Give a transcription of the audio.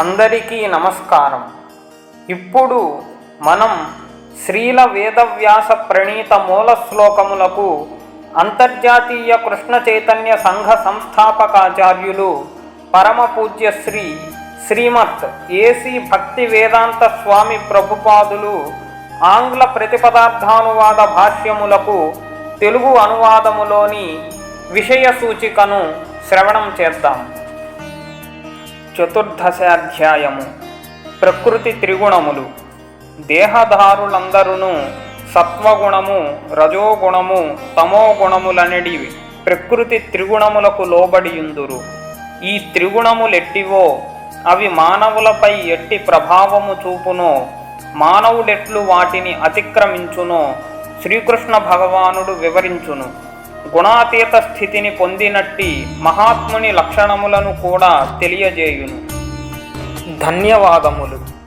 అందరికీ నమస్కారం. ఇప్పుడు మనం శ్రీల వేదవ్యాస ప్రణీత మూల శ్లోకములకు అంతర్జాతీయ కృష్ణ చైతన్య సంఘ సంస్థాపకాచార్యులు పరమ పూజ్య శ్రీ శ్రీమత్ ఏసీ భక్తి వేదాంత స్వామి ప్రభుపాదులు ఆంగ్ల ప్రతిపదార్థానువాద భాష్యములకు తెలుగు అనువాదములోని విషయ సూచికను శ్రవణం చేద్దాం. చతుర్దశాధ్యాయము. ప్రకృతి త్రిగుణములు. దేహదారులందరూ సత్వగుణము రజోగుణము తమోగుణములనడివి. ప్రకృతి త్రిగుణములకు లోబడియుందురు. ఈ త్రిగుణములెట్టివో అవి మానవులపై ఎట్టి ప్రభావము చూపునో మానవుడెట్లు వాటిని అతిక్రమించునో శ్రీకృష్ణ భగవానుడు వివరించును. గుణాతీత స్థితిని పొందినట్టి మహాత్ముని లక్షణములను కూడా తెలియజేయును. ధన్యవాదములు.